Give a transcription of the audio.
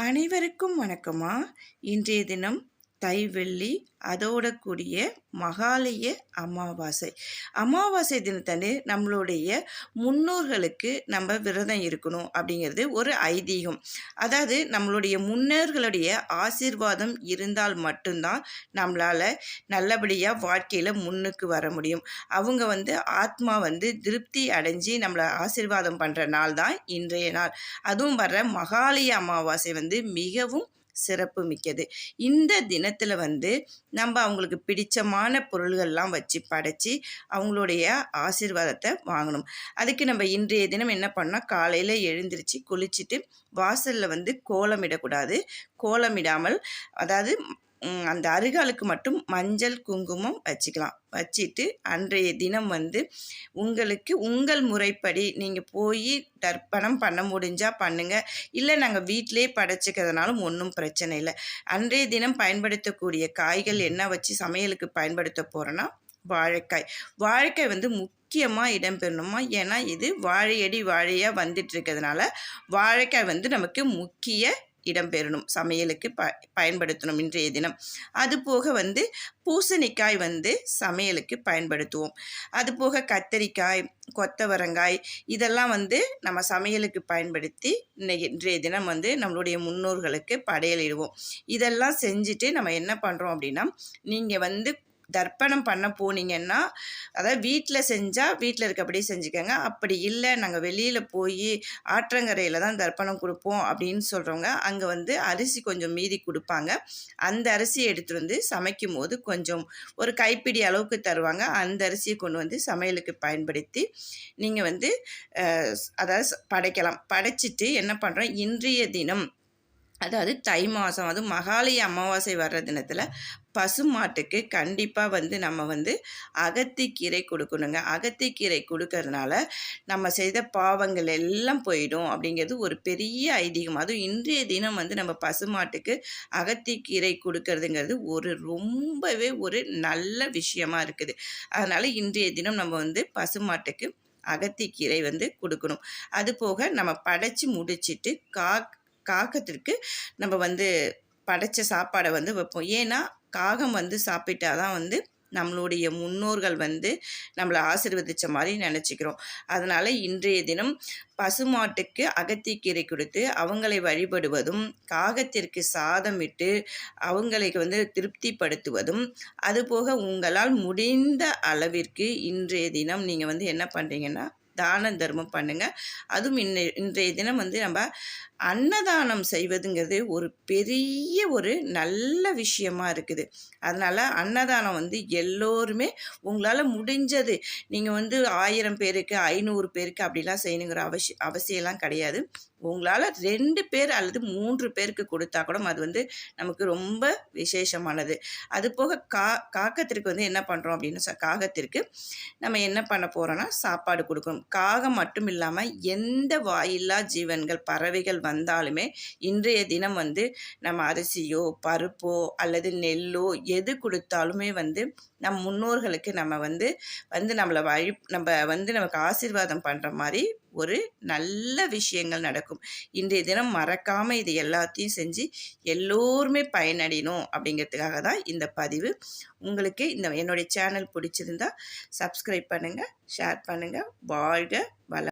அனைவருக்கும் வணக்கமா. இன்றைய தினம் தை வெள்ளி அதோட கூடிய மகாலய அமாவாசை. அமாவாசை தினத்தன்று நம்மளுடைய முன்னோர்களுக்கு நம்ம விரதம் இருக்கணும் அப்படிங்கிறது ஒரு ஐதீகம். அதாவது நம்மளுடைய முன்னோர்களுடைய ஆசீர்வாதம் இருந்தால் மட்டும்தான் நம்மளால் நல்லபடியாக வாழ்க்கையில் முன்னுக்கு வர முடியும். அவங்க வந்து ஆத்மா வந்து திருப்தி அடைஞ்சு நம்மளை ஆசீர்வாதம் பண்ணுற நாள் தான் இன்றைய நாள். அதுவும் வர்ற மகாலய அமாவாசை வந்து மிகவும் சிறப்பு மிக்கது. இந்த தினத்தில் வந்து நம்ம அவங்களுக்கு பிடிச்சமான பொருள்கள்லாம் வச்சு படைச்சி அவங்களுடைய ஆசீர்வாதத்தை வாங்கணும். அதுக்கு நம்ம இன்றைய தினம் என்ன பண்ணால் காலையில் எழுந்திரிச்சு குளிச்சுட்டு வாசலில் வந்து கோலமிடக்கூடாது. கோலமிடாமல் அதாவது அந்த அருகாலுக்கு மட்டும் மஞ்சள் குங்குமம் வச்சுக்கலாம். வச்சுட்டு அன்றைய தினம் வந்து உங்களுக்கு உங்கள் முறைப்படி நீங்கள் போய் தர்ப்பணம் பண்ண முடிஞ்சால் பண்ணுங்கள் இல்லை நாங்கள் வீட்டிலே படைச்சிக்கிறதுனாலும் ஒன்றும் பிரச்சனை இல்லை. அன்றைய தினம் பயன்படுத்தக்கூடிய காய்கள் என்ன வச்சு சமையலுக்கு பயன்படுத்த போகிறோன்னா வாழைக்காய். வாழைக்காய் வந்து முக்கியமாக இடம்பெறணுமா? ஏன்னா இது வாழையடி வாழையாக வந்துட்டு இருக்கிறதுனால வாழைக்காய் வந்து நமக்கு முக்கிய இடம்பெறணும் சமையலுக்கு ப பயன்படுத்தணும் இன்றைய தினம். அது போக வந்து பூசணிக்காய் வந்து சமையலுக்கு பயன்படுத்துவோம். அது போக கத்தரிக்காய் கொத்தவரங்காய் இதெல்லாம் வந்து நம்ம சமையலுக்கு பயன்படுத்தி இன்றைய தினம் வந்து நம்மளுடைய முன்னோர்களுக்கு படையலிடுவோம். இதெல்லாம் செஞ்சுட்டு நம்ம என்ன பண்ணுறோம் அப்படின்னா நீங்கள் வந்து தர்ப்பணம் பண்ண போனீங்கன்னா அதாவது வீட்டில் செஞ்சால் வீட்டில் இருக்கப்படியே செஞ்சுக்கோங்க. அப்படி இல்லை நாங்கள் வெளியில் போய் ஆற்றங்கரையில் தான் தர்ப்பணம் கொடுப்போம் அப்படின்னு சொல்கிறவங்க அங்கே வந்து அரிசி கொஞ்சம் மீதி கொடுப்பாங்க. அந்த அரிசியை எடுத்துகிட்டு வந்து சமைக்கும் போது கொஞ்சம் ஒரு கைப்பிடி அளவுக்கு தருவாங்க. அந்த அரிசியை கொண்டு வந்து சமையலுக்கு பயன்படுத்தி நீங்கள் வந்து அதாவது படைக்கலாம். படைச்சிட்டு என்ன பண்ணுறோம் இன்றைய தினம் அதாவது தை மாதம் அது மகாலய அமாவாசை வர்ற தினத்தில் பசுமாட்டுக்கு கண்டிப்பாக வந்து நம்ம வந்து அகத்திக்கீரை கொடுக்கணுங்க. அகத்திக்கீரை கொடுக்கறதுனால நம்ம செய்த பாவங்கள் எல்லாம் போயிடும் அப்படிங்கிறது ஒரு பெரிய ஐதீகம். அதுவும் இன்றைய தினம் வந்து நம்ம பசுமாட்டுக்கு அகத்திக்கீரை கொடுக்கறதுங்கிறது ஒரு ரொம்பவே ஒரு நல்ல விஷயமா இருக்குது. அதனால் இன்றைய தினம் நம்ம வந்து பசுமாட்டுக்கு அகத்திக்கீரை வந்து கொடுக்கணும். அது போக நம்ம படைச்சி முடிச்சிட்டு கா காக்கத்திற்கு நம்ம வந்து படைச்ச சாப்பாடை வந்து வைப்போம். ஏன்னா காகம் வந்து சாப்பிட்டாதான் வந்து நம்மளுடைய முன்னோர்கள் வந்து நம்மளை ஆசிர்வதித்த மாதிரி நினச்சிக்கிறோம். அதனால் இன்றைய தினம் பசுமாட்டுக்கு அகத்திக்கீரை கொடுத்து அவங்களை வழிபடுவதும் காகத்திற்கு சாதம் விட்டு அவங்களை வந்து திருப்திப்படுத்துவதும் அதுபோக உங்களால் முடிந்த அளவிற்கு இன்றைய தினம் நீங்கள் வந்து என்ன பண்ணுறீங்கன்னா தான தர்மம் பண்ணுங்கள் அதுவும் இன்னை இன்றைய தினம் வந்து நம்ம அன்னதானம் செய்வதுங்கிறது ஒரு பெரிய ஒரு நல்ல விஷயமா இருக்குது. அதனால் அன்னதானம் வந்து எல்லோருமே உங்களால் முடிஞ்சது. நீங்கள் வந்து ஆயிரம் பேருக்கு ஐநூறு பேருக்கு அப்படிலாம் செய்யணுங்கிற அவசிய அவசியம்லாம் கிடையாது. உங்களால் ரெண்டு பேர் அல்லது மூன்று பேருக்கு கொடுத்தா கூட அது வந்து நமக்கு ரொம்ப விசேஷமானது. அது போக கா காக்கத்திற்கு வந்து என்ன பண்ணுறோம் அப்படின்னு காகத்திற்கு நம்ம என்ன பண்ண போகிறோன்னா சாப்பாடு கொடுக்கணும். காகம் மட்டும் இல்லாமல் எந்த வாயில்லா ஜீவன்கள் பறவைகள் வந்தாலுமே இன்றைய தினம் வந்து நம்ம அரிசியோ பருப்போ அல்லது நெல்லோ எது கொடுத்தாலுமே வந்து நம் முன்னோர்களுக்கு நம்ம வந்து வந்து நம்மளை வழி நம்ம வந்து நமக்கு ஆசீர்வாதம் பண்ணுற மாதிரி ஒரு நல்ல விஷயங்கள் நடக்கும். இன்றைய தினம் மறக்காமல் இது எல்லாத்தையும் செஞ்சு எல்லோருமே பயனடையணும் அப்படிங்கிறதுக்காக தான் இந்த பதிவு. உங்களுக்கு இந்த என்னுடைய சேனல் பிடிச்சிருந்தா சப்ஸ்கிரைப் பண்ணுங்கள் ஷேர் பண்ணுங்கள் வாழ்க வள